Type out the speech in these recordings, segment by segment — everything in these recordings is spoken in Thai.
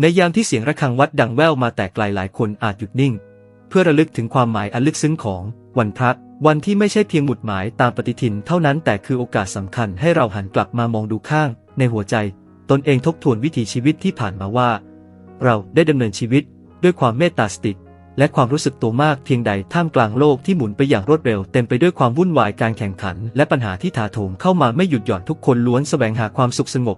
ในยามที่เสียงระฆังวัดดังแว่วมาแต่ไกลหลายคนอาจหยุดนิ่ง เพื่อระลึกถึงความหมายอันลึกซึ้งของวันพระวันที่ไม่ใช่เพียงหมุดหมายตามปฏิทินเท่านั้นแต่คือโอกาสสำคัญให้เราหันกลับมามองดูข้าง ในหัวใจ ตนเองทบทวนวิถีชีวิตที่ผ่านมาว่า เราได้ดำเนินชีวิตด้วยความเมตตาสติและความรู้สึกตัวมากเพียงใดท่ามกลางโลกที่หมุนไปอย่างรวดเร็วเต็มไปด้วยความวุ่นวายการแข่งขัน และปัญหาที่ถาโถมเข้ามาไม่หยุดหย่อนทุกคนล้วนแสวงหาความสุขสงบ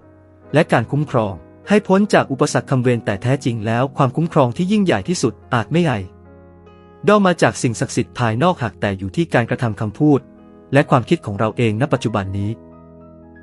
และการคุ้มครอง ให้พ้นจากอุปสรรคคำเวรแต่แท้จริงแล้วความคุ้มครองที่ยิ่งใหญ่ที่สุดอาจไม่ใหญ่ด้อมาจากสิ่งศักดิ์สิทธิ์ภายนอกหากแต่อยู่ที่การกระทำคำพูด และความคิดของเราเองณปัจจุบันนี้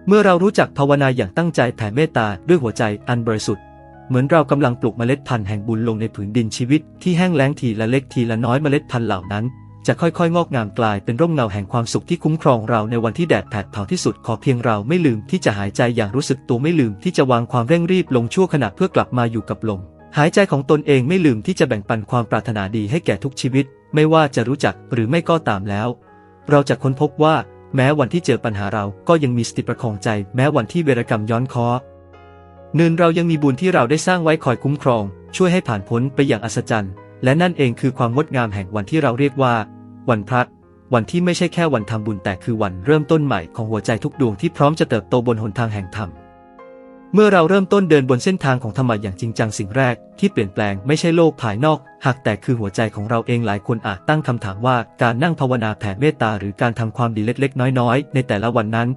เมื่อเรารู้จักภาวนาอย่างตั้งใจแผ่เมตตาด้วยหัวใจอันบริสุทธิ์เหมือนเรากำลังปลูกเมล็ดพันธุ์แห่งบุญลงในผืนดินชีวิตที่แห้งแล้งทีละเล็กทีละน้อยเมล็ดพันธุ์เหล่านั้น จะค่อยๆ งอกงามกลายเป็นร่มเงาแห่งความสุขที่คุ้มครองเราในวันที่แดดแผดเผาที่สุดขอเพียงเราไม่ลืมที่จะหายใจอย่างรู้สึกตัวไม่ลืมที่จะวางความเร่งรีบลงชั่วขณะเพื่อกลับมาอยู่กับลมหายใจของตนเองไม่ลืมที่จะแบ่งปันความปรารถนาดีให้แก่ทุกชีวิต ไม่ว่าจะรู้จักหรือไม่ก็ตามแล้ว เราจะค้นพบว่า แม้วันที่เจอปัญหาเราก็ยังมีสติประคองใจ แม้วันที่เวรกรรมย้อนคอเนินเรายังมีบุญที่เราได้สร้างไว้คอยคุ้มครอง ช่วยให้ผ่านพ้นไปอย่างอัศจรรย์ และนั่นเองคือความงดงามแห่งวันที่เราเรียกว่า วันพระวันที่ไม่ใช่แค่วันทำบุญแต่คือวันเริ่มต้นใหม่ของหัวใจทุกดวงที่พร้อมจะเติบโตบนหนทางแห่งธรรม เมื่อเราเริ่มต้นเดินบนเส้นทางของธรรมะอย่างจริงจังสิ่งแรก ที่เปลี่ยนแปลงไม่ใช่โลกภายนอก หากแต่คือหัวใจของเราเองหลายคนอาจตั้งคำถามว่าการนั่งภาวนาแผ่เมตตาหรือการทำความดีเล็กๆ น้อยๆ ในแต่ละวันนั้น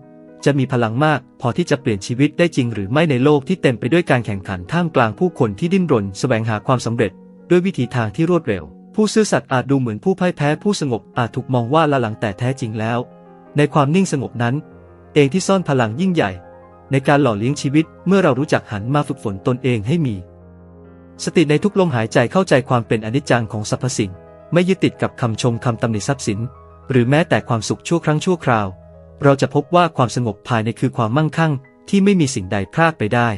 จะมีพลังมากพอที่จะเปลี่ยนชีวิตได้จริงหรือไม่ในโลกที่เต็มไปด้วยการแข่งขันท่ามกลางผู้คนที่ดิ้นรนแสวงหาความสำเร็จ ด้วยวิธีทางที่รวดเร็ว ผู้ซื่อสัตย์อาจดูเหมือนผู้พ่ายแพ้ผู้สงบอาจถูกมองว่าละหลังแต่แท้จริงแล้ว ในความนิ่งสงบนั้น เองที่ซ่อนพลังยิ่งใหญ่ ในการหล่อเลี้ยงชีวิตเมื่อเรารู้จักหันมาฝึกฝนตนเองให้มี สติในทุกลมหายใจเข้าใจความเป็นอนิจจังของสรรพสิ่ง ไม่ยึดติดกับคำชมคำตำหนิทรัพย์สิน หรือแม้แต่ความสุขชั่วครั้งชั่วคราว เราจะพบว่าความสงบภายในคือความมั่งคั่ง ที่ไม่มีสิ่งใดพรากไปได้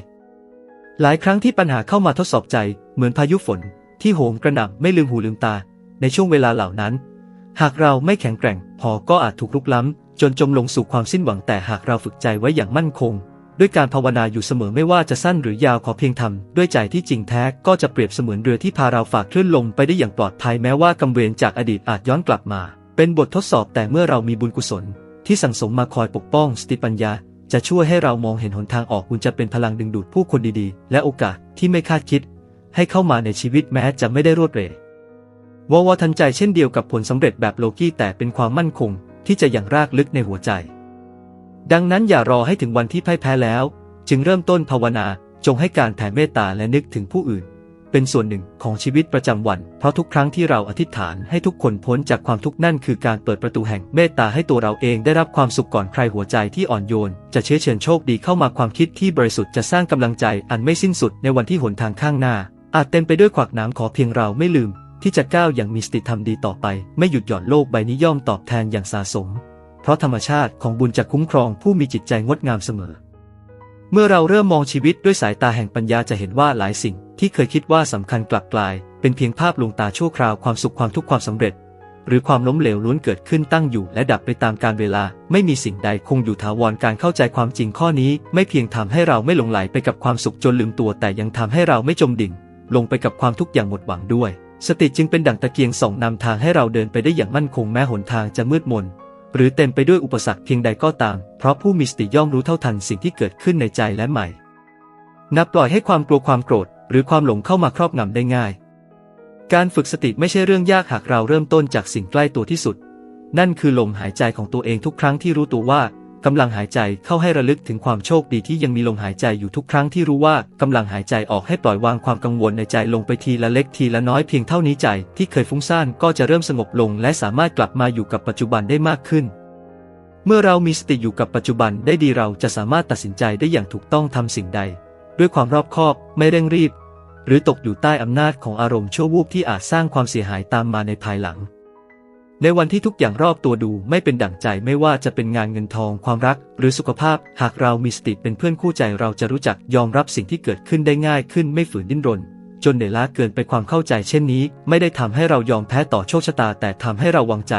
หลายครั้งที่ปัญหาเข้ามาทดสอบใจเหมือนพายุฝน ที่โหมกระหน่ำไม่ลืมหูลืมตา ในช่วงเวลาเหล่านั้น หากเราไม่แข็งแกร่ง พอก็อาจถูกลุกล้ำ จนจมลงสู่ความสิ้นหวังแต่หากเราฝึกใจไว้อย่างมั่นคง ด้วยการภาวนาอยู่เสมอไม่ว่าจะสั้นหรือยาวขอเพียงทำด้วยใจที่จริงแท้ก็จะเปรียบเสมือนเรือที่พาเราฝากคลื่นลมไปได้อย่างปลอดภัยแม้ว่ากำเวรจากอดีตอาจย้อนกลับมา เป็นบททดสอบแต่เมื่อเรามีบุญกุศล ที่สั่งสมมาคอยปกป้องสติปัญญาจะช่วยให้เรามองเห็นหนทางออกบุญจะเป็นพลังดึงดูดผู้คนดีๆ และโอกาสที่ไม่คาดคิด ให้เข้ามาในชีวิตแม้จะไม่ได้รวดเร็ววาวาทันใจเช่นเดียวกับผลสำเร็จแบบโลกี้แต่เป็นความมั่นคงที่จะย่างรากลึกในหัวใจ ดังนั้นอย่ารอให้ถึงวันที่พ่ายแพ้แล้ว จึงเริ่มต้นภาวนาจงให้การแผ่เมตตาและนึกถึงผู้อื่น เป็นส่วนหนึ่งของชีวิตประจำวัน เพราะทุกครั้งที่เราอธิษฐานให้ทุกคนพ้นจากความทุกข์นั่นคือการเปิดประตูแห่งเมตตาให้ตัวเราเองได้รับความสุขก่อนใครหัวใจที่อ่อนโยน จะเชื้อเชิญโชคดีเข้ามาความคิดที่บริสุทธิ์จะสร้างกำลังใจอันไม่สิ้นสุดในวันที่หนทางข้างหน้า อาจเต็มไปด้วยขวากหน้ำขอเพียงเราไม่ลืม ที่จะก้าวอย่างมีสติธรรมดีต่อไป ไม่หยุดหย่อนโลกใบนี้ย่อมตอบแทนอย่างสาสม เพราะธรรมชาติของบุญจะคุ้มครองผู้มีจิตใจงดงามเสมอ เมื่อเราเริ่มมองชีวิตด้วยสายตาแห่งปัญญาจะเห็นว่าหลายสิ่ง ที่เคยคิดว่าสำคัญกลับกลาย เป็นเพียงภาพลวงตาชั่วคราวความสุขความทุกข์ความสำเร็จ หรือความล้มเหลวล้วนเกิดขึ้นตั้งอยู่ และดับไปตามกาลเวลา ไม่มีสิ่งใดคงอยู่ถาวรการเข้าใจความจริงข้อนี้ ไม่เพียงทำให้เราไม่หลงไหลไปกับความสุขจนลืมตัว แต่ยังทำให้เราไม่จมดิ่ง ลงไปกับความทุกข์อย่างหมดหวังด้วย สติจึงเป็นดั่งตะเกียงส่องนำทางให้เราเดินไปได้อย่างมั่นคงแม้หนทางจะมืดมน หรือเต็มไปด้วยอุปสรรคเพียงใดก็ตาม เพราะผู้มีสติย่อมรู้เท่าทันสิ่งที่เกิดขึ้นในใจและใหม่ นับปล่อยให้ความกลัวความโกรธ หรือความหลงเข้ามาครอบงำได้ง่าย การฝึกสติไม่ใช่เรื่องยากหากเราเริ่มต้นจากสิ่งใกล้ตัวที่สุด นั่นคือลมหายใจของตัวเองทุกครั้งที่รู้ตัวว่า กำลังหายใจเข้าให้ระลึกถึงความโชคดีที่ยังมีลมหายใจอยู่ทุกครั้งที่รู้ว่ากำลังหายใจออกให้ปล่อยวางความกังวลในใจลงไปทีละเล็กทีละน้อยเพียงเท่านี้ใจที่เคยฟุ้งซ่านก็จะเริ่มสงบลงและสามารถกลับมาอยู่กับปัจจุบันได้มากขึ้น เมื่อเรามีสติอยู่กับปัจจุบันได้ดีเราจะสามารถตัดสินใจได้อย่างถูกต้องทำสิ่งใด ด้วยความรอบคอบไม่เร่งรีบ หรือตกอยู่ใต้อำนาจของอารมณ์ชั่ววูบที่อาจสร้างความเสียหายตามมาในภายหลัง ในวันที่ทุกอย่างรอบตัวดูไม่เป็นดั่งใจไม่ว่าจะเป็นงานเงินทองความรัก หรือสุขภาพ หากเรามีสติเป็นเพื่อนคู่ใจเราจะรู้จักยอมรับสิ่งที่เกิดขึ้นได้ง่ายขึ้นไม่ฝืนดิ้นรน จนเหนื่อยล้าเกินไปความเข้าใจเช่นนี้ ไม่ได้ทำให้เรายอมแพ้ต่อโชคชะตา แต่ทำให้เราวางใจ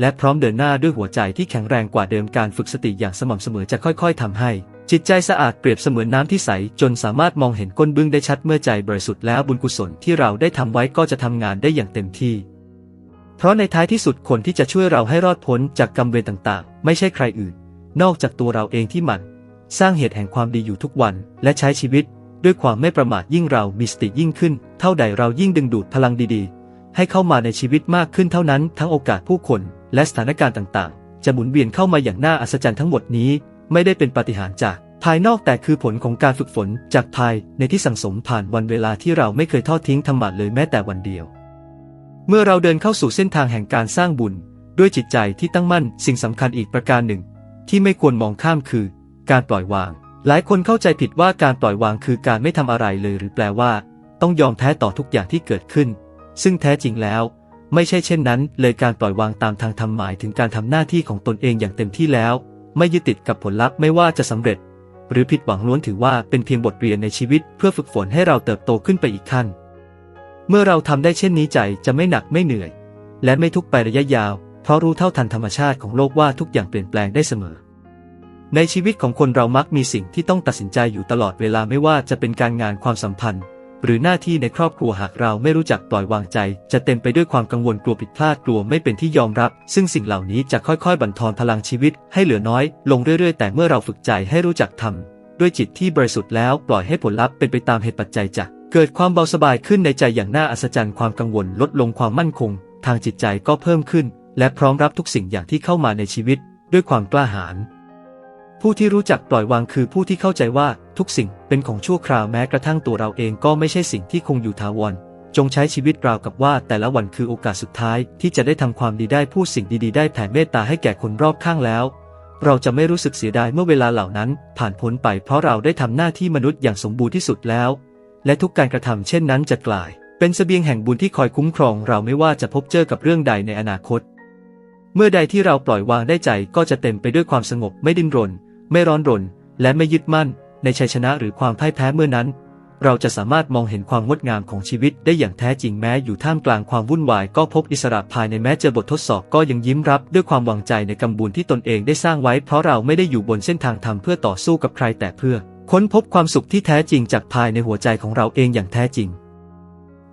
และพร้อมเดินหน้าด้วยหัวใจที่แข็งแรงกว่าเดิมการฝึกสติอย่างสม่ำเสมอจะค่อย ๆทำให้ จิตใจสะอาดเปรียบเสมือนน้ำที่ใส จนสามารถมองเห็นก้นบึ้งได้ชัดเมื่อใจบริสุทธิ์แล้วบุญกุศลที่เราได้ทำไว้ก็จะทำงานได้อย่างเต็มที่ เพราะในท้ายที่สุดคนที่จะช่วยเราให้รอดพ้นจากกรรมเวรต่างๆ ไม่ใช่ใครอื่น นอกจากตัวเราเองที่มัน สร้างเหตุแห่งความดีอยู่ทุกวัน และใช้ชีวิต ด้วยความไม่ประมาทยิ่งเรามีสติยิ่งขึ้น เท่าใดเรายิ่งดึงดูดพลังดีๆ ให้เข้ามาในชีวิตมากขึ้นเท่านั้นทั้งโอกาสผู้คน และสถานการณ์ต่างๆ จะหมุนเวียนเข้ามาอย่างน่าอัศจรรย์ทั้งหมดนี้ ไม่ได้เป็นปาฏิหาริย์จากภายนอกแต่คือผลของการฝึกฝนจากภายในที่สังสมผ่านวันเวลาที่เราไม่เคยทอดทิ้งธรรมะเลยแม้แต่วันเดียว เมื่อเราเดินเข้าสู่เส้นทางแห่งการสร้างบุญ ด้วยจิตใจที่ตั้งมั่นสิ่งสำคัญอีกประการหนึ่ง ที่ไม่ควรมองข้ามคือ การปล่อยวาง หลายคนเข้าใจผิดว่าการปล่อยวางคือการไม่ทำอะไรเลย หรือแปลว่า ต้องยอมแพ้ต่อทุกอย่างที่เกิดขึ้น ซึ่งแท้จริงแล้ว ไม่ใช่เช่นนั้น เลยการปล่อยวางตามทางธรรมหมายถึงการทำหน้าที่ของตนเองอย่างเต็มที่แล้ว ไม่ยึดติดกับผลลัพธ์ไม่ว่าจะสำเร็จ หรือผิดหวังล้วนถือว่าเป็นเพียงบทเรียนในชีวิต เพื่อฝึกฝนให้เราเติบโตขึ้นไปอีกขั้น เมื่อเราทำได้เช่นนี้ใจจะไม่หนักไม่เหนื่อย และไม่ทุกข์ไประยะยาว เพราะรู้เท่าทันธรรมชาติของโลกว่าทุกอย่างเปลี่ยนแปลงได้เสมอ ในชีวิตของคนเรามักมีสิ่งที่ต้องตัดสินใจอยู่ตลอดเวลาไม่ว่าจะเป็นการงานความสัมพันธ์ หรือหน้าที่ในครอบครัวหากเราไม่รู้จักปล่อยวางใจ จะเต็มไปด้วยความกังวลกลัวผิดพลาดกลัวไม่เป็นที่ยอมรับ ซึ่งสิ่งเหล่านี้จะค่อยๆ บั่นทอนพลังชีวิต ให้เหลือน้อย ลงเรื่อยๆ แต่เมื่อเราฝึกใจให้รู้จักทำด้วยจิตที่บริสุทธิ์แล้วปล่อยให้ผลลัพธ์เป็นไปตามเหตุปัจจัยจะ เกิดความเบาสบายขึ้นในใจอย่างน่าอัศจรรย์ความกังวลลดลงความมั่นคง ทางจิตใจก็เพิ่มขึ้น และพร้อมรับทุกสิ่งอย่างที่เข้ามาในชีวิต ด้วยความกล้าหาญผู้ที่รู้จักปล่อยวางคือผู้ที่เข้าใจว่าทุกสิ่งเป็นของชั่วคราวแม้กระทั่งตัวเราเองก็ไม่ใช่สิ่งที่คงอยู่ถาวร จงใช้ชีวิตราวกับว่าแต่ละวันคือโอกาสสุดท้าย ที่จะได้ทำความดีได้พูดสิ่งดีๆ ได้แผ่เมตตาให้แก่คนรอบข้างแล้ว เราจะไม่รู้สึกเสียดายเมื่อเวลาเหล่านั้น ผ่านพ้นไปเพราะเราได้ทำหน้าที่มนุษย์อย่างสมบูรณ์ที่สุดแล้ว และทุกการกระทำเช่นนั้นจะกลาย เป็นเสบียงแห่งบุญที่คอยคุ้มครองเราไม่ว่าจะพบเจอกับเรื่องใดในอนาคต เมื่อใดที่เราปล่อยวางได้ใจก็จะเต็มไปด้วยความสงบไม่ดิ้นรน ไม่ร้อนรน และไม่ยึดมั่น ในชัยชนะหรือความพ่ายแพ้เมื่อนั้น เราจะสามารถมองเห็นความงดงามของชีวิตได้อย่างแท้จริงแม้อยู่ท่ามกลางความวุ่นวายก็พบอิสระภายในแม้เจอบททดสอบก็ยังยิ้มรับ ด้วยความวางใจในกำบุญที่ตนเองได้สร้างไว้ เพราะเราไม่ได้อยู่บนเส้นทางธรรมเพื่อต่อสู้กับใครแต่เพื่อ ค้นพบความสุขที่แท้จริงจากภายในหัวใจของเราเองอย่างแท้จริง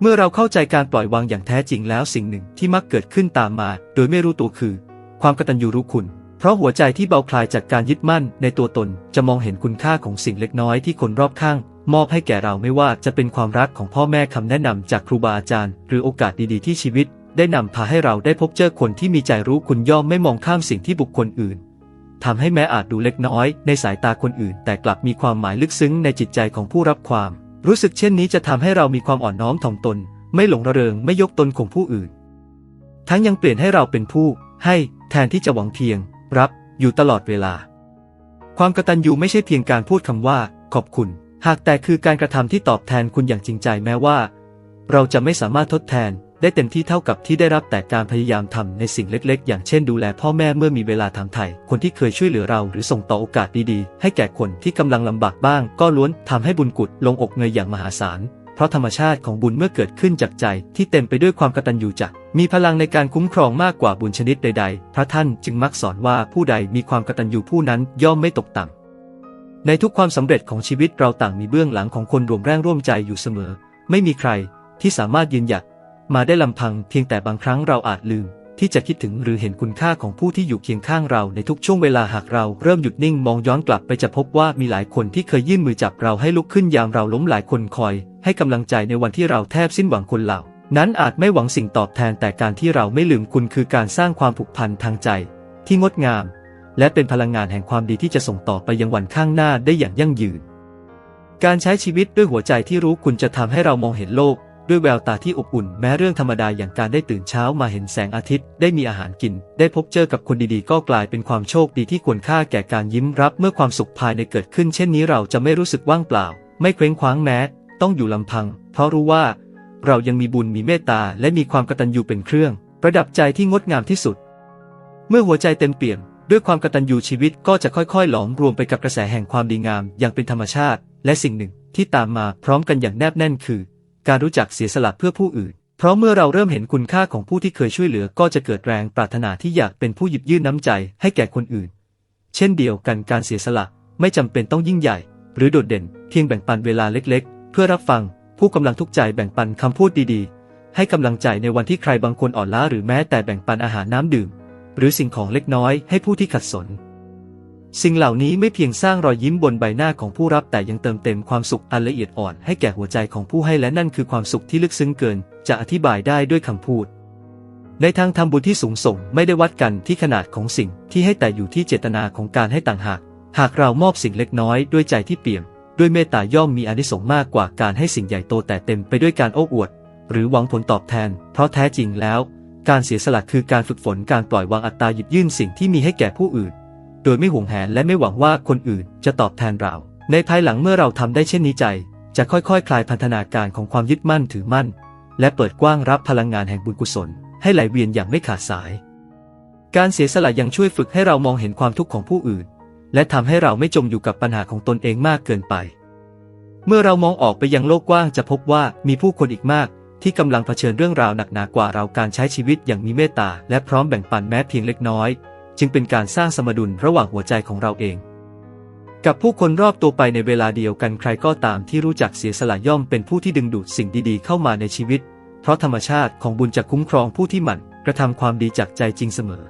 เมื่อเราเข้าใจการปล่อยวางอย่างแท้จริงแล้วสิ่งหนึ่งที่มักเกิดขึ้นตามมา โดยไม่รู้ตัวคือ ความกตัญญูรู้คุณ เพราะหัวใจที่เบาคลายจากการยึดมั่นในตัวตนจะมองเห็นคุณค่าของสิ่งเล็กน้อยที่คนรอบข้าง มอบให้แก่เราไม่ว่าจะเป็นความรักของพ่อแม่คำแนะนำจากครูบาอาจารย์ หรือโอกาสดีๆที่ชีวิต ได้นำพาให้เราได้พบเจอคนที่มีใจรู้คุณย่อมไม่มองข้ามสิ่งที่บุคคลอื่น ทำให้แม้อาจดูเล็กน้อย ในสายตาคนอื่น แต่กลับมีความหมายลึกซึ้งในจิตใจของผู้รับความ รู้สึกเช่นนี้จะทำให้เรามีความอ่อนน้อมถ่อมตน ไม่หลงระเริงไม่ยกตนของผู้อื่น ทั้งยังเปลี่ยนให้เราเป็นผู้ ให้แทนที่จะหวังเพียง รับอยู่ตลอดเวลา ความกตัญญูไม่ใช่เพียงการพูดคำว่า ขอบคุณ หากแต่คือการกระทำที่ตอบแทนคุณอย่างจริงใจแม้ว่า เราจะไม่สามารถทดแทน ได้เต็มที่เท่ากับที่ได้รับแต่การพยายามทำในสิ่งเล็ก ๆ อย่างเช่นดูแลพ่อแม่เมื่อมีเวลาถามไถ่คนที่เคยช่วยเหลือเราหรือส่งต่อโอกาสดีๆ ให้แก่คนที่กำลังลำบากบ้าง ก็ล้วนทำให้บุญกุดลงอกเงยอย่างมหาศาล เพราะธรรมชาติของบุญเมื่อเกิดขึ้นจากใจ ที่เต็มไปด้วยความกตัญญูจะมีพลังในการคุ้มครองมากกว่าบุญชนิดใด ๆ พระท่านจึงมักสอนว่าผู้ใดมีความกตัญญูผู้นั้นย่อมไม่ตกต่ำในทุกความสำเร็จของชีวิตเราต่างมีเบื้องหลังของคนรวมแรงร่วมใจอยู่เสมอ ไม่มีใครที่สามารถยืนหยัด มาได้ลำพังเพียงแต่บางครั้งเราอาจลืม ที่จะคิดถึงหรือเห็นคุณค่าของผู้ที่อยู่เคียงข้างเราในทุกช่วงเวลาหากเราเริ่มหยุดนิ่งมองย้อนกลับไปจะพบว่ามีหลายคนที่เคยยื่นมือจับเราให้ลุกขึ้นยามเราล้มหลายคนคอย ให้กำลังใจในวันที่เราแทบสิ้นหวังคนเหล่า นั้นอาจไม่หวังสิ่งตอบแทนแต่การที่เราไม่ลืมคุณคือการสร้างความผูกพันทางใจ ที่งดงาม และเป็นพลังงานแห่งความดีที่จะส่งต่อไปยังวันข้างหน้าได้อย่างยั่งยืน การใช้ชีวิตด้วยหัวใจที่รู้คุณจะทำให้เรามองเห็นโลก ด้วยแววตาที่อบอุ่นแม้เรื่องธรรมดาอย่างการได้ตื่นเช้ามาเห็นแสงอาทิตย์ ได้มีอาหารกิน ได้พบเจอกับคนดีๆ ก็กลายเป็นความโชคดีที่ควรค่าแก่การยิ้มรับเมื่อความสุขภายในเกิดขึ้น เช่นนี้เราจะไม่รู้สึกว่างเปล่า ไม่เคว้งคว้างแม้ ต้องอยู่ลำพัง เพราะรู้ว่า เรายังมีบุญมีเมตตาและมีความกตัญญูเป็นเครื่อง ประดับใจที่งดงามที่สุด เมื่อหัวใจเต็มเปี่ยมด้วยความกตัญญูชีวิตก็จะค่อยๆ หลอมรวมไปกับกระแสแห่งความดีงามอย่างเป็นธรรมชาติ และสิ่งหนึ่งที่ตามมาพร้อมกันอย่างแนบแน่นคือ การรู้จักเสียสละเพื่อผู้อื่น เพราะเมื่อเราเริ่มเห็นคุณค่าของผู้ที่เคยช่วยเหลือก็จะเกิดแรงปรารถนาที่อยากเป็นผู้หยิบยื่นน้ำใจให้แก่คนอื่น เช่นเดียวกันการเสียสละไม่จำเป็นต้องยิ่งใหญ่ หรือโดดเด่น เพียงแบ่งปันเวลาเล็กๆ เพื่อรับฟัง ผู้กำลังทุกข์ใจแบ่งปันคำพูดดีๆ ให้กำลังใจในวันที่ใครบางคนอ่อนล้าหรือแม้แต่แบ่งปันอาหารน้ำดื่ม หรือสิ่งของเล็กน้อยให้ผู้ที่ขัดสน สิ่งเหล่านี้ไม่เพียงสร้างรอยยิ้มบนใบหน้าของผู้รับแต่ยังเติมเต็มความสุขอันละเอียดอ่อนให้แก่หัวใจของผู้ให้และนั่นคือความสุขที่ลึกซึ้งเกิน จะอธิบายได้ด้วยคำพูด ในทางทำบุญที่สูงส่งไม่ได้วัดกันที่ขนาดของสิ่งที่ให้แต่อยู่ที่เจตนาของการให้ต่างหาก หากเรามอบสิ่งเล็กน้อยด้วยใจที่เปี่ยม ด้วยเมตตาย่อมมีอนิสงส์มากกว่าการให้สิ่งใหญ่โตแต่เต็มไปด้วยการโอ้อวด หรือหวังผลตอบแทน เพราะแท้จริงแล้ว การเสียสละคือการฝึกฝนการปล่อยวางอัตตาหยิบยื่นสิ่งที่มีให้แก่ผู้อื่น โดยไม่หวงแหนและไม่หวังว่าคนอื่นจะตอบแทนเรา ในภายหลังเมื่อเราทำได้เช่นนี้ใจ จะค่อยๆคลายพันธนาการของความยึดมั่นถือมั่น และเปิดกว้างรับพลังงานแห่งบุญกุศล ให้ไหลเวียนอย่างไม่ขาดสาย การเสียสละยังช่วยฝึกให้เรามองเห็นความทุกข์ของผู้อื่น และทำให้เราไม่จมอยู่กับปัญหาของตนเองมากเกินไป เมื่อเรามองออกไปยังโลกกว้างจะพบว่ามีผู้คนอีกมากที่กำลังเผชิญเรื่องราวหนักหนากว่าเราการใช้ชีวิตอย่างมีเมตตาและพร้อมแบ่งปันแม้เพียงเล็กน้อย จึงเป็นการสร้างสมดุลระหว่างหัวใจของเราเอง กับผู้คนรอบตัวไปในเวลาเดียวกันใครก็ตามที่รู้จักเสียสละย่อมเป็นผู้ที่ดึงดูดสิ่งดีๆ เข้ามาในชีวิต เพราะธรรมชาติของบุญจะคุ้มครองผู้ที่หมั่นกระทำความดีจากใจจริงเสมอ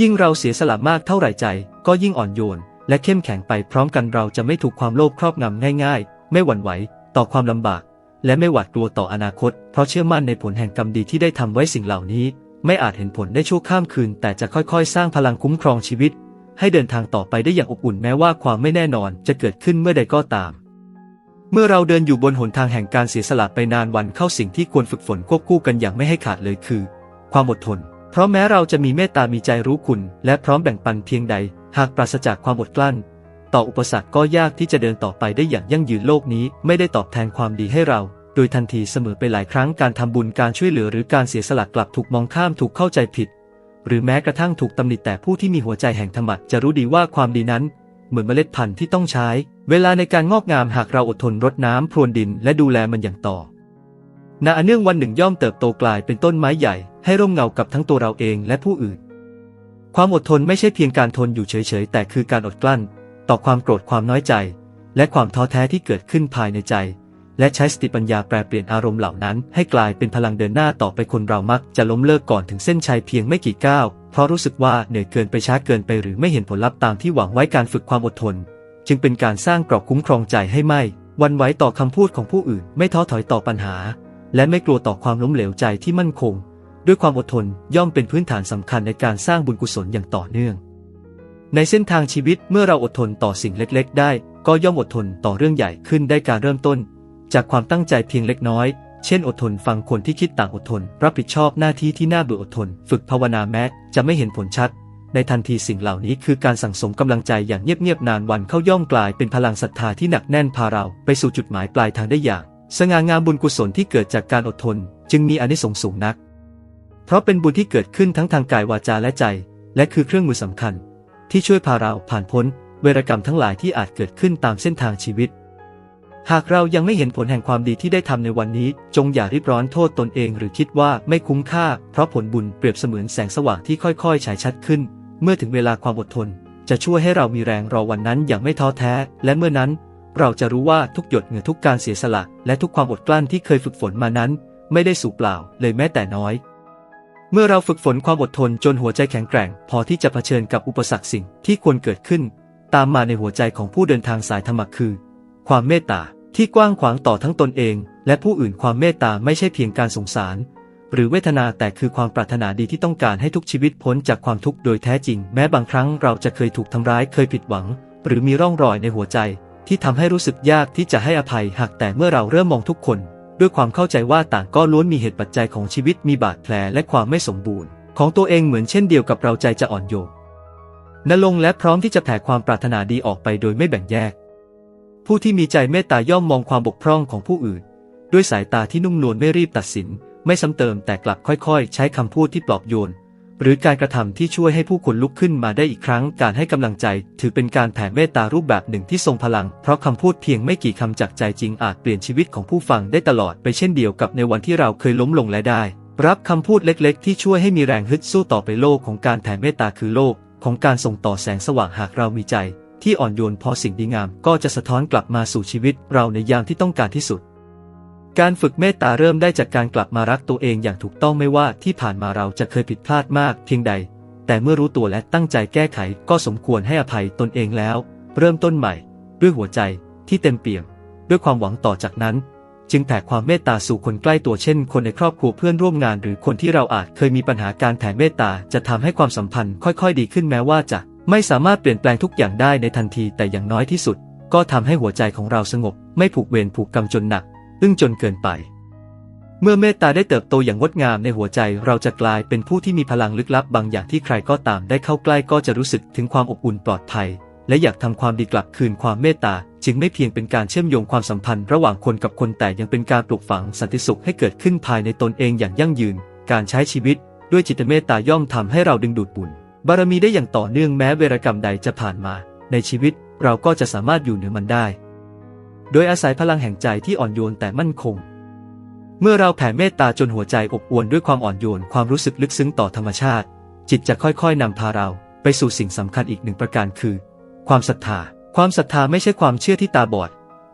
ยิ่งเราเสียสละมากเท่าไหร่ใจ ก็ยิ่งอ่อนโยน และเข้มแข็งไปพร้อมกันเราจะไม่ถูกความโลภครอบงำง่าย ๆ ไม่หวั่นไหวต่อความลำบาก และไม่หวาดกลัวต่ออนาคต เพราะเชื่อมั่นในผลแห่งกรรมดีที่ได้ทำไว้สิ่งเหล่านี้ ไม่อาจเห็นผลได้ชั่วข้ามคืน แต่จะค่อยๆ สร้างพลังคุ้มครองชีวิต ให้เดินทางต่อไปได้อย่างอบอุ่นแม้ว่าความไม่แน่นอนจะเกิดขึ้นเมื่อใดก็ตาม เมื่อเราเดินอยู่บนหนทางแห่งการเสียสละไปนานวันเข้าสิ่งที่ควรฝึกฝนควบคู่กันอย่างไม่ให้ขาดเลยคือ ความอดทน เพราะแม้เราจะมีเมตตามีใจรู้คุณ และพร้อมแบ่งปันเพียงใด หากปราศจากความอดกลั้น ต่ออุปสรรคก็ยากที่จะเดินต่อไปได้อย่างยั่งยืนโลกนี้ ไม่ได้ตอบแทนความดีให้เรา โดยทันทีเสมอไปหลายครั้งการทำบุญการช่วยเหลือหรือการเสียสละกลับถูกมองข้ามถูกเข้าใจผิด หรือแม้กระทั่งถูกตำหนิแต่ผู้ที่มีหัวใจแห่งธรรมะจะรู้ดีว่าความดีนั้น เหมือนเมล็ดพันธุ์ที่ต้องใช้ เวลาในการงอกงามหากเราอดทนรดน้ำพรวนดินและดูแลมันอย่างต่อนาอันเนื่องวันหนึ่งย่อมเติบโตกลายเป็นต้นไม้ใหญ่ ให้ร่มเงากับทั้งตัวเราเองและผู้อื่น ความอดทนไม่ใช่เพียงการทนอยู่เฉยๆ แต่คือการอดกลั้น ต่อความโกรธความน้อยใจ และความท้อแท้ที่เกิดขึ้นภายในใจ และใช้สติปัญญาแปลเปลี่ยนอารมณ์เหล่านั้น ให้กลายเป็นพลังเดินหน้าต่อไปคนเรามักจะล้มเลิกก่อนถึงเส้นชัยเพียงไม่กี่ก้าว เพราะรู้สึกว่าเหนื่อยเกินไปช้าเกินไปหรือไม่เห็นผลลัพธ์ตามที่หวังไว้การฝึกความอดทน จึงเป็นการสร้างกรอบคุ้มครองใจให้ไม่หวันไหวต่อคำพูดของผู้อื่น ไม่ท้อถอยต่อปัญหา และไม่กลัวต่อความล้มเหลวใจที่มั่นคง ด้วยความอดทนย่อมเป็นพื้นฐานสำคัญในการสร้างบุญกุศลอย่างต่อเนื่อง ในเส้นทางชีวิตเมื่อเราอดทนต่อสิ่งเล็ก ๆ ได้ ก็ย่อมอดทนต่อเรื่องใหญ่ขึ้นได้การเริ่มต้น จากความตั้งใจเพียงเล็กน้อย เช่นอดทนฟังคนที่คิดต่างอดทน รับผิดชอบหน้าที่ที่น่าเบื่ออดทน ฝึกภาวนาแม้จะไม่เห็นผลชัด ในทันทีสิ่งเหล่านี้คือการสั่งสมกำลังใจอย่างเงียบๆนานวันเข้าย่อมกลายเป็นพลังศรัทธาที่หนักแน่นพาเราไปสู่จุดหมายปลายทางได้อย่าง สง่างามบุญกุศลที่เกิดจากการอดทน จึงมีอนิสงส์สูงนัก เพราะเป็นบุญที่เกิดขึ้นทั้งทางกายวาจาและใจ และคือเครื่องมือสำคัญ ที่ช่วยพาเราผ่านพ้นเวรกรรมทั้งหลายที่อาจเกิดขึ้นตามเส้นทางชีวิต หากเรายังไม่เห็นผลแห่งความดีที่ได้ทำในวันนี้ จงอย่าริบร้อนโทษตนเองหรือคิดว่าไม่คุ้มค่า เพราะผลบุญเปรียบเสมือนแสงสว่างที่ค่อยๆฉายชัดขึ้น เมื่อถึงเวลาความอดทน จะช่วยให้เรามีแรงรอวันนั้นอย่างไม่ท้อแท้ และเมื่อนั้น เราจะรู้ว่าทุกหยดเหงื่อทุกการเสียสละ และทุกความอดกลั้นที่เคยฝึกฝนมานั้น ไม่ได้สูญเปล่าเลยแม้แต่น้อย เมื่อเราฝึกฝนความอดทนจนหัวใจแข็งแกร่ง พอที่จะเผชิญกับอุปสรรคสิ่งที่ควรเกิดขึ้น ตามมาในหัวใจของผู้เดินทางสายธรรมะคือ ความเมตตาที่กว้างขวางต่อทั้งตนเอง และผู้อื่นความเมตตาไม่ใช่เพียงการสงสาร หรือเวทนาแต่คือความปรารถนาดีที่ต้องการให้ทุกชีวิตพ้นจากความทุกข์โดยแท้จริง แม้บางครั้งเราจะเคยถูกทำร้ายเคยผิดหวัง หรือมีร่องรอยในหัวใจ ที่ทำให้รู้สึกยากที่จะให้อภัยหากแต่เมื่อเราเริ่มมองทุกคน ด้วยความเข้าใจว่าต่างก็ล้วนมีเหตุปัจจัยของชีวิตมีบาดแผลและความไม่สมบูรณ์ ของตัวเองเหมือนเช่นเดียวกับเราใจจะอ่อนโยนนลงและพร้อมที่จะแผ่ความปรารถนาดีออกไปโดยไม่แบ่งแยก ผู้ที่มีใจเมตตาย่อมมองความบกพร่องของผู้อื่น ด้วยสายตาที่นุ่มนวลไม่รีบตัดสิน ไม่ซ้ำเติมแต่กลับค่อยๆ ใช้คำพูดที่ปลอบโยน หรือการกระทำที่ช่วยให้ผู้คนลุกขึ้นมาได้อีกครั้ง การให้กำลังใจ ถือเป็นการแผ่เมตตารูปแบบหนึ่งที่ทรงพลัง เพราะคำพูดเพียงไม่กี่คำจากใจจริงอาจเปลี่ยนชีวิตของผู้ฟังได้ตลอดไปเช่นเดียวกับในวันที่เราเคยล้มลงและได้ รับคำพูดเล็กๆ ที่ช่วยให้มีแรงฮึดสู้ต่อไปโลกของการแผ่เมตตาคือโลก ของการส่งต่อแสงสว่างหากเรามีใจ ที่อ่อนโยนพอสิ่งดีงามก็จะสะท้อนกลับมาสู่ชีวิตเราในยามที่ต้องการที่สุด การฝึกเมตตาเริ่มได้จากการกลับมารักตัวเองอย่างถูกต้องไม่ว่าที่ผ่านมาเราจะเคยผิดพลาดมากเพียงใด แต่เมื่อรู้ตัวและตั้งใจแก้ไขก็สมควรให้อภัยตนเองแล้ว เริ่มต้นใหม่ ด้วยหัวใจที่เต็มเปี่ยม ด้วยความหวังต่อจากนั้น จึงแผ่ความเมตตาสู่คนใกล้ตัวเช่น คนในครอบครัวเพื่อนร่วมงาน หรือคนที่เราอาจเคยมีปัญหาการแผ่เมตตาจะทำให้ความสัมพันธ์ค่อย ๆ ดีขึ้นแม้ว่าจะ ไม่สามารถเปลี่ยนแปลงทุกอย่างได้ในทันทีแต่อย่างน้อยที่สุด ก็ทำให้หัวใจของเราสงบ ไม่ผูกเวรผูกกรรมจนหนัก อึ้งจนเกินไป เมื่อเมตตาได้เติบโตอย่างงดงามในหัวใจเราจะกลายเป็นผู้ที่มีพลังลึกลับบางอย่างที่ใครก็ตามได้เข้าใกล้ก็จะรู้สึกถึงความอบอุ่นปลอดภัย และอยากทำความดีกลับคืนความเมตตาจึงไม่เพียงเป็นการเชื่อมโยงความสัมพันธ์ระหว่างคนกับคนแต่ยังเป็นการปลูกฝังสันติสุขให้เกิดขึ้นภายในตนเองอย่างยั่งยืน การใช้ชีวิต ด้วยจิตเมตตาย่อมทำให้เราดึงดูดบุญ บารมีได้อย่างต่อเนื่องแม้เวรกรรมใดจะผ่านมา ในชีวิตเราก็จะสามารถอยู่เหนือมันได้ โดยอาศัยพลังแห่งใจที่อ่อนโยนแต่มั่นคง เมื่อเราแผ่เมตตาจนหัวใจอบอวลด้วยความอ่อนโยนความรู้สึกลึกซึ้งต่อธรรมชาติ จิตจะค่อยๆนำพาเราไปสู่สิ่งสำคัญอีกหนึ่งประการคือ ความศรัทธา ความศรัทธาไม่ใช่ความเชื่อที่ตาบอด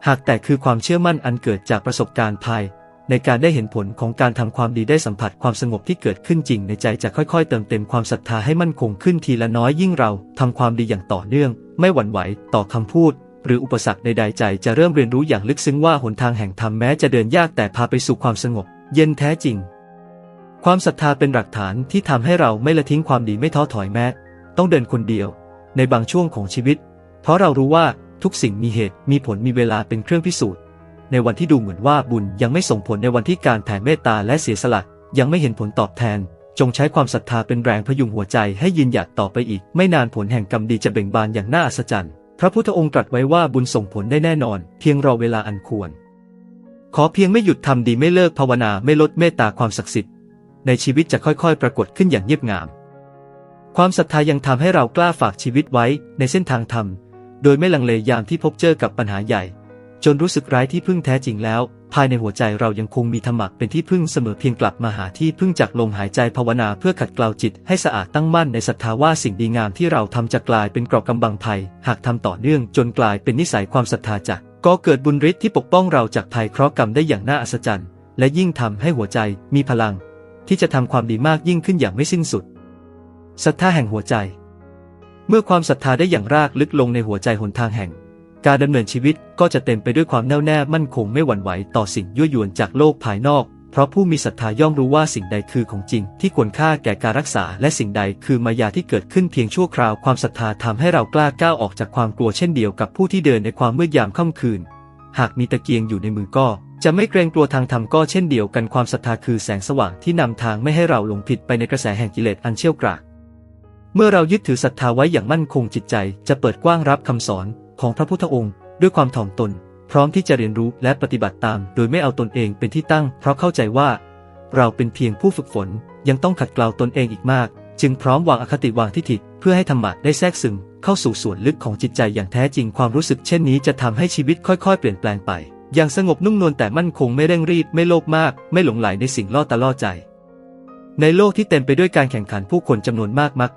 หากแต่คือความเชื่อมั่นอันเกิดจากประสบการณ์ภาย ในการได้เห็นผลของการทำความดีได้สัมผัสความสงบที่เกิดขึ้นจริงในใจจะค่อยๆ เติมเต็มความศรัทธาให้มั่นคงขึ้นทีละน้อยยิ่งเราทำความดีอย่างต่อเนื่อง ไม่หวั่นไหวต่อคำพูด หรืออุปสรรคใดๆใจจะเริ่มเรียนรู้อย่างลึกซึ้งว่าหนทางแห่งธรรมแม้จะเดินยากแต่พาไปสู่ความสงบ เย็นแท้จริง ความศรัทธาเป็นหลักฐานที่ทำให้เราไม่ละทิ้งความดีไม่ท้อถอยแม้ ต้องเดินคนเดียว ในบางช่วงของชีวิต เพราะเรารู้ว่าทุกสิ่งมีเหตุมีผลมีเวลาเป็นเครื่องพิสูจน์ ในวันที่ดูเหมือนว่าบุญยังไม่ส่งผลในวันที่การแผ่เมตตาและเสียสละยังไม่เห็นผลตอบแทน จงใช้ความศรัทธาเป็นแรงพยุงหัวใจให้ยืนหยัดต่อไปอีก ไม่นานผลแห่งกรรมดีจะเบ่งบานอย่างน่าอัศจรรย์ พระพุทธองค์ตรัสไว้ว่าบุญส่งผลได้แน่นอน เพียงรอเวลาอันควร ขอเพียงไม่หยุดทำดีไม่เลิกภาวนาไม่ลดเมตตาความศักดิ์สิทธิ์ในชีวิตจะค่อยๆ ปรากฏขึ้นอย่างเงียบงาม ความศรัทธายังทำให้เรากล้าฝากชีวิตไว้ในเส้นทางธรรมโดยไม่ลังเลยามที่พบเจอกับปัญหาใหญ่ จนรู้สึกร้ายที่พึ่งแท้จริงแล้ว ภายในหัวใจเรายังคงมีธรรมะเป็นที่พึ่งเสมอเพียงกลับมาหาที่พึ่งจากลมหายใจภาวนาเพื่อขัดเกลาจิตให้สะอาดตั้งมั่นในศรัทธาว่าสิ่งดีงามที่เราทำจะกลายเป็นเกราะกำบังภัย หากทำต่อเนื่องจนกลายเป็นนิสัยความศรัทธาจะก็เกิดบุญฤทธิ์ที่ปกป้องเราจากภัยเคราะห์กรรมได้อย่างน่าอัศจรรย์ และยิ่งทำให้หัวใจมีพลัง ที่จะทำความดีมากยิ่งขึ้นอย่างไม่สิ้นสุดศรัทธาแห่งหัวใจ เมื่อความศรัทธาได้อย่างรากลึกลงในหัวใจหนทางแห่ง การดำเนินชีวิตก็จะเต็มไปด้วยความแน่วแน่มั่นคงไม่หวั่นไหวต่อสิ่งยั่วยวนจากโลกภายนอก เพราะผู้มีศรัทธาย่อมรู้ว่าสิ่งใดคือของจริง ที่ควรค่าแก่การรักษา และสิ่งใดคือมายาที่เกิดขึ้นเพียงชั่วคราวความศรัทธาทำให้เรากล้าก้าวออกจากความกลัวเช่นเดียวกับผู้ที่เดินในความมืดยามค่ำคืน หากมีตะเกียงอยู่ในมือก็ จะไม่เกรงกลัวทางธรรมก็เช่นเดียวกันความศรัทธาคือแสงสว่างที่นำทางไม่ให้เราหลงผิดไปในกระแสแห่งกิเลสอันเชี่ยวกรากเมื่อเรายึดถือศรัทธาไว้อย่างมั่นคงจิตใจ จะเปิดกว้างรับคำสอน ของพระพุทธองค์ ด้วยความถ่อมตน พร้อมที่จะเรียนรู้และปฏิบัติตาม โดยไม่เอาตนเองเป็นที่ตั้ง เพราะเข้าใจว่า เราเป็นเพียงผู้ฝึกฝน ยังต้องขัดเกลาตนเองอีกมาก จึงพร้อมวางอคติวางทิฏฐิเพื่อให้ธรรมะได้แทรกซึมเข้าสู่ส่วนลึกของจิตใจอย่างแท้จริงความรู้สึกเช่นนี้จะทำให้ชีวิตค่อยๆ เปลี่ยนแปลงไป อย่างสงบนุ่มนวลแต่มั่นคงไม่เร่งรีบไม่โลภมาก ไม่หลงไหลในสิ่งล่อตาล่อใจ ในโลกที่เต็มไปด้วยการแข่งขันผู้คนจำนวนมากมัก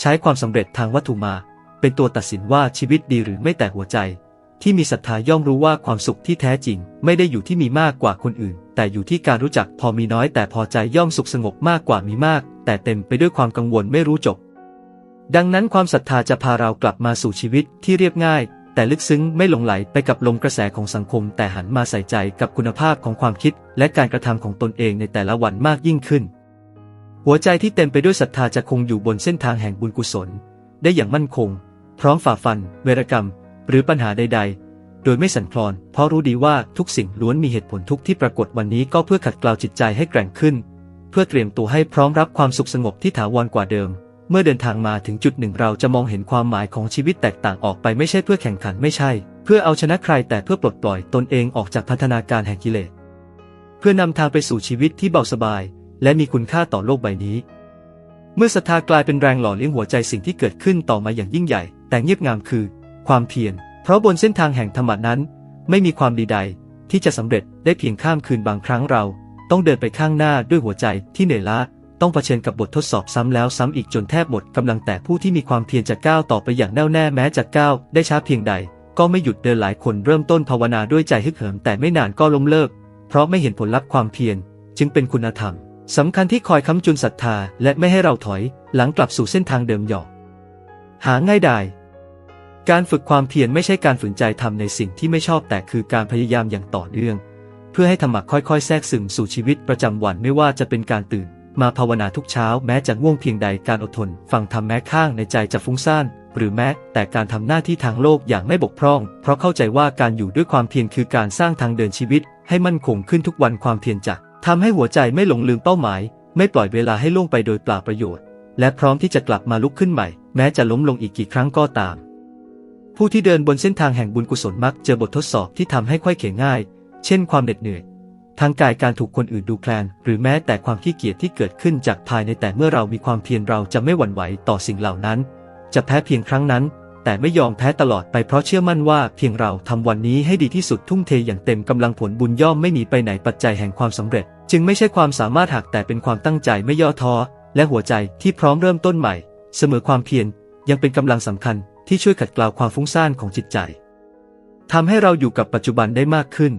ใช้ความสำเร็จทางวัตถุมา เป็นตัวตัดสินว่าชีวิตดีหรือไม่แต่หัวใจ ที่มีศรัทธาย่อมรู้ว่าความสุขที่แท้จริง ไม่ได้อยู่ที่มีมากกว่าคนอื่น แต่อยู่ที่การรู้จักพอมีน้อยแต่พอใจย่อมสุขสงบมากกว่ามีมาก แต่เต็มไปด้วยความกังวลไม่รู้จบ ดังนั้นความศรัทธาจะพาเรากลับมาสู่ชีวิตที่เรียบง่าย แต่ลึกซึ้งไม่หลงไหลไปกับลมกระแสของสังคม แต่หันมาใส่ใจกับคุณภาพของความคิด และการกระทำของตนเองในแต่ละวันมากยิ่งขึ้น หัวใจที่เต็มไปด้วยศรัทธาจะคงอยู่บนเส้นทางแห่งบุญกุศล ได้อย่างมั่นคง พร้อมฝ่าฟัน เวรกรรม หรือปัญหาใด ๆ โดยไม่สั่นคลอน เพราะรู้ดีว่าทุกสิ่งล้วนมีเหตุผลทุกที่ปรากฏวันนี้ก็เพื่อขัดเกลาจิตใจให้แกร่งขึ้น เพื่อเตรียมตัวให้พร้อมรับความสุขสงบที่ถาวรกว่าเดิม เมื่อเดินทางมาถึงจุดหนึ่งเราจะมองเห็นความหมายของชีวิตแตกต่างออกไปไม่ใช่เพื่อแข่งขันไม่ใช่ เพื่อเอาชนะใครแต่เพื่อปลดปล่อยตนเองออกจากพันธนาการแห่งกิเลสเพื่อนำทางไปสู่ชีวิตที่เบาสบาย และมีคุณค่าต่อโลกใบนี้ เมื่อศรัทธากลายเป็นแรงหล่อเลี้ยงหัวใจสิ่งที่เกิดขึ้นต่อมาอย่างยิ่งใหญ่ แต่เงียบงามคือ ความเพียร เพราะบนเส้นทางแห่งธรรมะนั้น ไม่มีความดีใด ที่จะสำเร็จได้เพียงข้ามคืนบางครั้งเรา ต้องเดินไปข้างหน้าด้วยหัวใจที่เหนื่อยล้าต้องเผชิญกับบททดสอบซ้ำแล้วซ้ำอีกจนแทบหมดกำลังแต่ผู้ที่มีความเพียรจะก้าวต่อไปอย่างแน่วแน่แม้จะก้าวได้ช้าเพียงใด ก็ไม่หยุดเดินหลายคนเริ่มต้นภาวนาด้วยใจฮึกเหิมแต่ไม่นานก็ล้มเลิก เพราะไม่เห็นผลลัพธ์ความเพียร จึงเป็นคุณธรรมสำคัญที่คอยค้ำจุนศรัทธาและไม่ให้เราถอย หลังกลับสู่เส้นทางเดิมหยอกหาง่ายดาย การฝึกความเพียรไม่ใช่การฝืนใจทำในสิ่งที่ไม่ชอบแต่คือการพยายามอย่างต่อเนื่อง เพื่อให้ธรรมะค่อยๆ แทรกซึมสู่ชีวิตประจำวันไม่ว่าจะเป็นการตื่น มาภาวนาทุกเช้าแม้จะง่วงเพียงใดการอดทน ฟังธรรมแม้ข้างในใจจะฟุ้งซ่านหรือแม้แต่การทำหน้าที่ทางโลกอย่างไม่บกพร่อง เพราะเข้าใจว่าการอยู่ด้วยความเพียรคือการสร้างทางเดินชีวิต ให้มั่นคงขึ้นทุกวันความเพียรจะทำให้หัวใจไม่หลงลืมเป้าหมาย ไม่ปล่อยเวลาให้ล่วงไปโดยเปล่าประโยชน์ และพร้อมที่จะกลับมาลุกขึ้นใหม่ แม้จะล้มลงอีกกี่ครั้งก็ตาม ผู้ที่เดินบนเส้นทางแห่งบุญกุศลมักเจอบททดสอบที่ทำให้ค่อยเขียง่าย เช่นความเหน็ดเหนื่อย ทางกายการถูกคนอื่นดูแคลน หรือแม้แต่ความขี้เกียจที่เกิดขึ้นจากภายในแต่เมื่อเรามีความเพียรเราจะไม่หวั่นไหวต่อสิ่งเหล่านั้น จะแพ้เพียงครั้งนั้น แต่ไม่ยอมแพ้ตลอดไปเพราะเชื่อมั่นว่าเพียงเราทำวันนี้ให้ดีที่สุดทุ่มเทอย่างเต็มกำลังผลบุญย่อมไม่หนีไปไหนปัจจัยแห่งความสำเร็จ จึงไม่ใช่ความสามารถหักแต่เป็นความตั้งใจไม่ย่อท้อและหัวใจที่พร้อมเริ่มต้นใหม่ เสมอความเพียรยังเป็นกำลังสำคัญ ที่ช่วยขัดเกลาความฟุ้งซ่านของจิตใจทำให้เราอยู่กับปัจจุบันได้มากขึ้น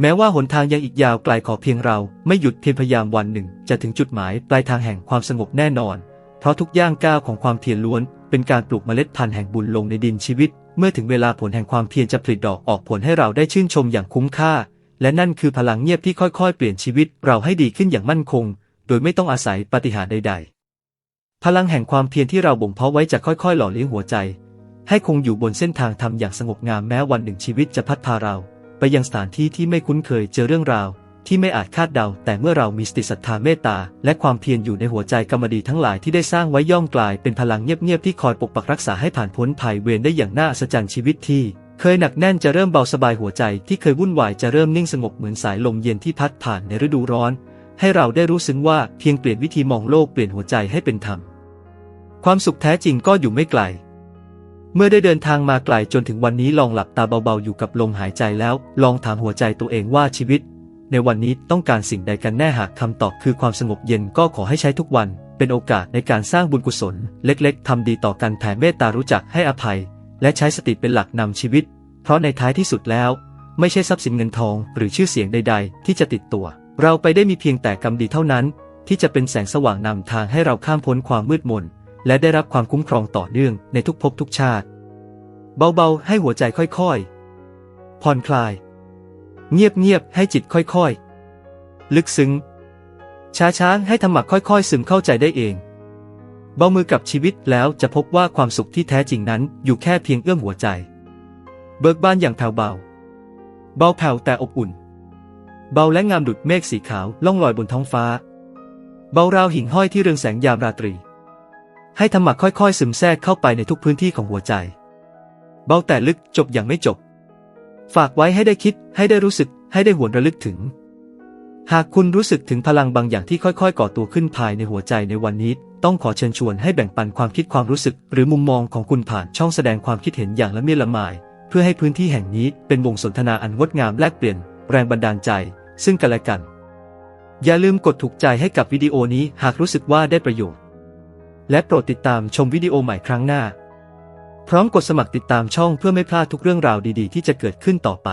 แม้ว่าหนทางยังอีกยาวไกลขอเพียงเราไม่หยุดเพียรพยายามวันหนึ่ง จะถึงจุดหมายปลายทางแห่งความสงบแน่นอน เพราะทุกย่างก้าวของความเพียรล้วน เป็นการปลูกเมล็ดพันธุ์แห่งบุญลงในดินชีวิต เมื่อถึงเวลาผลแห่งความเพียรจะผลิดอกออกผลให้เราได้ชื่นชมอย่างคุ้มค่า และนั่นคือพลังเงียบที่ค่อยๆ เปลี่ยนชีวิตเราให้ดีขึ้นอย่างมั่นคง โดยไม่ต้องอาศัยปฏิหารใด ๆ พลังแห่งความเพียรที่เราบ่มเพาะไว้จะค่อยๆ หล่อเลี้ยงหัวใจ ให้คงอยู่บนเส้นทางทำอย่างสงบงามแม้วันหนึ่งชีวิตจะพัดพาเรา ไปยังสถานที่ที่ไม่คุ้นเคยเจอเรื่องราว ที่ไม่อาจคาดเดา แต่เมื่อเรามีสติศรัทธาเมตตา และความเพียรอยู่ในหัวใจกรรมดีทั้งหลายที่ได้สร้างไว้ย่อมกลายเป็นพลังเงียบๆที่คอยปกปักรักษาให้ผ่านพ้นภัยเวรได้อย่างน่าอัศจรรย์ชีวิตที่เคยหนักแน่นจะเริ่มเบาสบายหัวใจที่เคยวุ่นวายจะเริ่มนิ่งสงบเหมือนสายลมเย็นที่พัดผ่านในฤดูร้อน ให้เราได้รู้ซึ้งว่าเพียงเปลี่ยนวิธีมองโลกเปลี่ยนหัวใจให้เป็นธรรม ความสุขแท้จริงก็อยู่ไม่ไกล เมื่อได้เดินทางมาไกลจนถึงวันนี้ลองหลับตาเบาๆอยู่กับลมหายใจแล้ว ลองถามหัวใจตัวเองว่าชีวิต ในวันนี้ต้องการสิ่งใดกันแน่หากคำตอบคือความสงบเย็นก็ขอให้ใช้ทุกวัน เป็นโอกาสในการสร้างบุญกุศล เล็กๆทำดีต่อกันแผ่เมตตารู้จักให้อภัย และใช้สติเป็นหลักนำชีวิต เพราะในท้ายที่สุดแล้ว ไม่ใช่ทรัพย์สินเงินทอง หรือชื่อเสียงใด ๆ ที่จะติดตัว เราไปได้มีเพียงแต่กรรมดีเท่านั้น ที่จะเป็นแสงสว่างนำทางให้เราข้ามพ้นความมืดมน และได้รับความคุ้มครองต่อเนื่องในทุกภพทุกชาติ เบาๆ ให้หัวใจค่อยๆ ผ่อนคลาย เงียบๆ ให้จิตค่อยๆ ลึกซึ้ง ช้าๆ ให้ธรรมะค่อยๆ ซึมเข้าใจได้เอง เบามือกับชีวิตแล้วจะพบว่าความสุขที่แท้จริงนั้นอยู่แค่เพียงเอื้อมหัวใจ เบิกบานอย่างแผ่วเบา เบาแผ่วแต่อบอุ่น เบาและงามดุดเมฆสีขาวล่องลอยบนท้องฟ้า เบาราวหิ่งห้อยที่เรืองแสงยามราตรี ให้ธรรมะค่อยๆ ซึมแทรกเข้าไปในทุกพื้นที่ของหัวใจ เบาแต่ลึกจบอย่างไม่จบ ฝากไว้ให้ได้คิด ให้ได้รู้สึก ให้ได้หวนระลึกถึง หากคุณรู้สึกถึงพลังบางอย่างที่ค่อยๆ ก่อตัวขึ้นภายในหัวใจในวันนี้ ต้องขอเชิญชวนให้แบ่งปันความคิดความรู้สึก หรือมุมมองของคุณผ่านช่องแสดงความคิดเห็นอย่างละเมียดละไมายเพื่อให้พื้นที่แห่งนี้เป็นวงสนทนาอันงดงามแลกเปลี่ยน แรงบันดาลใจ ซึ่งกันและกัน อย่าลืมกดถูกใจให้กับวิดีโอนี้หากรู้สึกว่าได้ประโยชน์ และโปรดติดตามชมวิดีโอใหม่ครั้งหน้า พร้อมกดสมัครติดตามช่องเพื่อไม่พลาดทุกเรื่องราวดีๆ ที่จะเกิดขึ้นต่อไป